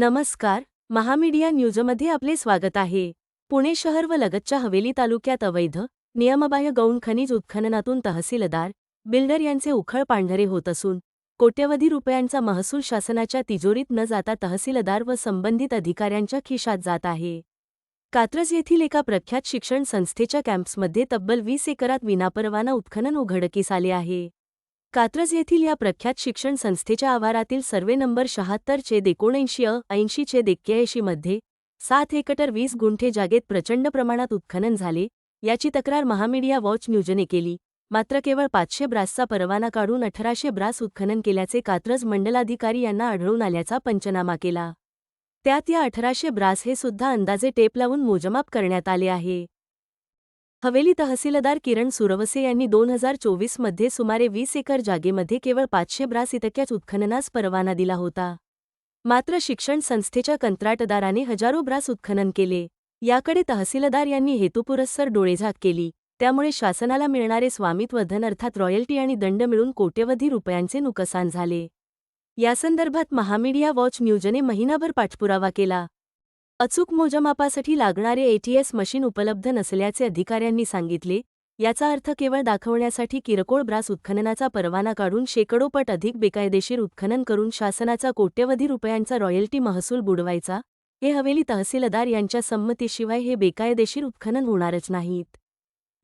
नमस्कार महामीडिया न्यूजमध्ये आपले स्वागत आहे. पुणे शहर व लगतच्या हवेली तालुक्यात अवैध नियमबाह्य गौण खनिज उत्खननातून तहसीलदार बिल्डर यांचे उखळ पांढरे होत असून कोट्यवधी रुपयांचा महसूल शासनाच्या तिजोरीत न जाता तहसीलदार व संबंधित अधिकाऱ्यांच्या खिशात जात आहे. कात्रज येथील एका प्रख्यात शिक्षण संस्थेच्या कॅम्प्समध्ये तब्बल वीस एकरात विनापरवाना उत्खनन उघडकीस आले आहे. कात्रज येथील या प्रख्यात शिक्षण संस्थेच्या आवारातील सर्वे नंबर शहात्तर छेद एकोणऐंशी अ ऐंशी छेदमध्ये सात हेक्टर वीस गुंठे जागेत प्रचंड प्रमाणात उत्खनन झाले याची तक्रार महामीडिया वॉच न्यूजने केली. मात्र केवळ पाचशे ब्रासचा परवाना काढून अठराशे ब्रास उत्खनन केल्याचे कात्रज मंडलाधिकारी यांना आढळून आल्याचा पंचनामा केला. त्यात या अठराशे ब्रास हे सुद्धा अंदाजे टेप लावून मोजमाप करण्यात आले आहे. हवेली तहसीलदार किरण सुरवसे यांनी दोन हजार चोवीसमध्ये सुमारे वीस एकर जागेमध्ये केवळ पाचशे ब्रास इतक्याच उत्खननास परवाना दिला होता. मात्र शिक्षण संस्थेच्या कंत्राटदाराने हजारो ब्रास उत्खनन केले. याकडे तहसीलदार यांनी हेतुपुरस्सर डोळेझाक केली. त्यामुळे शासनाला मिळणारे स्वामित्व धन अर्थात रॉयल्टी आणि दंड मिळून कोट्यवधी रुपयांचे नुकसान झाले. यासंदर्भात महामीडिया वॉच न्यूजने महिनाभर पाठपुरावा केला. अचूक मोजमापासाठी लागणारे एटीएस मशीन उपलब्ध नसल्याचे अधिकाऱ्यांनी सांगितले याचा अर्थ केवळ दाखवण्यासाठी किरकोळ ब्रास उत्खननाचा परवाना काढून शेकडोपट अधिक बेकायदेशीर उत्खनन करून शासनाचा कोट्यवधी रुपयांचा रॉयल्टी महसूल बुडवायचा हे हवेली तहसीलदार यांच्या संमतीशिवाय हे बेकायदेशीर उत्खनन होणारच नाहीत.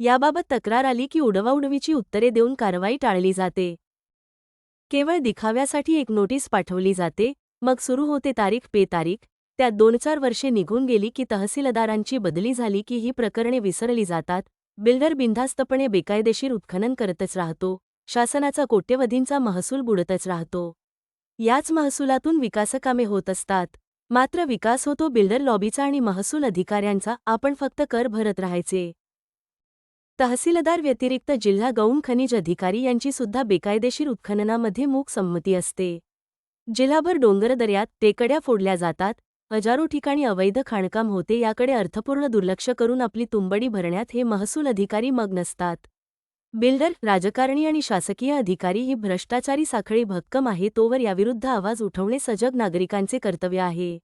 याबाबत तक्रार आली की उडवाउडवीची उत्तरे देऊन कारवाई टाळली जाते. केवळ दिखाव्यासाठी एक नोटीस पाठवली जाते मग सुरू होते तारीख पे तारीख त्यात दोन चार वर्षे निघून गेली की तहसीलदारांची बदली झाली की ही प्रकरणे विसरली जातात. बिल्डर बिनधास्तपणे बेकायदेशीर उत्खनन करतच राहतो. शासनाचा कोट्यवधींचा महसूल बुडतच राहतो. याच महसुलातून विकासकामे होत असतात. मात्र विकास होतो बिल्डर लॉबीचा आणि महसूल अधिकाऱ्यांचा. आपण फक्त कर भरत राहायचे. तहसीलदार व्यतिरिक्त जिल्हा गौण खनिज अधिकारी यांची सुद्धा बेकायदेशीर उत्खननामध्ये मूक संमती असते. जिल्हाभर डोंगरदऱ्यात टेकड्या फोडल्या जातात. हजारो ठिकाणी अवैध खाणकाम होते याकडे अर्थपूर्ण दुर्लक्ष करून आपली तुंबडी भरण्यात हे महसूल अधिकारी मग नसतात. बिल्डर राजकारणी आणि शासकीय अधिकारी ही भ्रष्टाचारी साखळी भक्कम आहे तोवर याविरुद्ध आवाज उठवणे सजग नागरिकांचे कर्तव्य आहे.